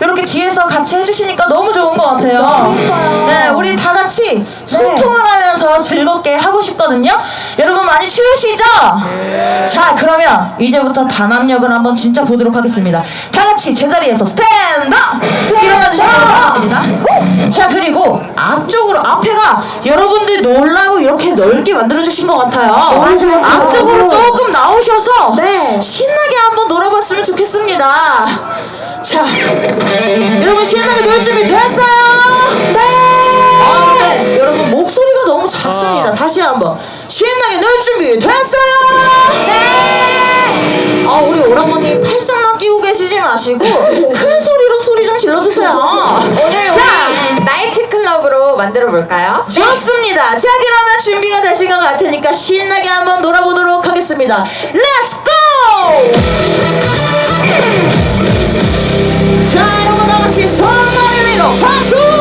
이렇게 뒤에서 같이 해주시니까 너무 좋은 것 같아요. 네, 우리 다 같이 소통을 하면서 즐겁게 하고 싶거든요. 여러분 많이 추우시죠? 자, 그러면 이제부터 단합력을 한번 진짜 보도록 하겠습니다. 다 같이 제자리에서 스탠드업! 일어나 주시면 고맙습니다. 자, 그리고 앞쪽으로, 앞에가 여러분들 놀라고 이렇게 넓게 만들어주신 것 같아요. 좋았어요. 앞쪽으로 조금 나오셔서 네. 신나게 한번 놀아봤으면 좋겠습니다. 자, 여러분 신나게 놀 준비 됐어요? 네. 너무 작습니다. 아. 다시 한번 신나게 놀 준비 됐어요? 네. 아, 우리 오라버니 팔짱만 끼고 계시지 마시고 큰 소리로 소리 좀 질러주세요. 오늘 자. 우리 나이트 클럽으로 만들어 볼까요? 좋습니다. 자, 그러면 준비가 되신 것 같으니까 신나게 한번 놀아보도록 하겠습니다. Let's go! 자, 여러분 다 같이 손 머리 위로 박수!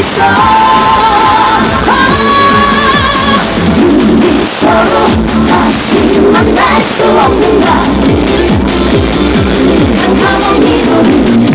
있어. 우리 서로 다시 만날 수 없는가 평화로운 이도를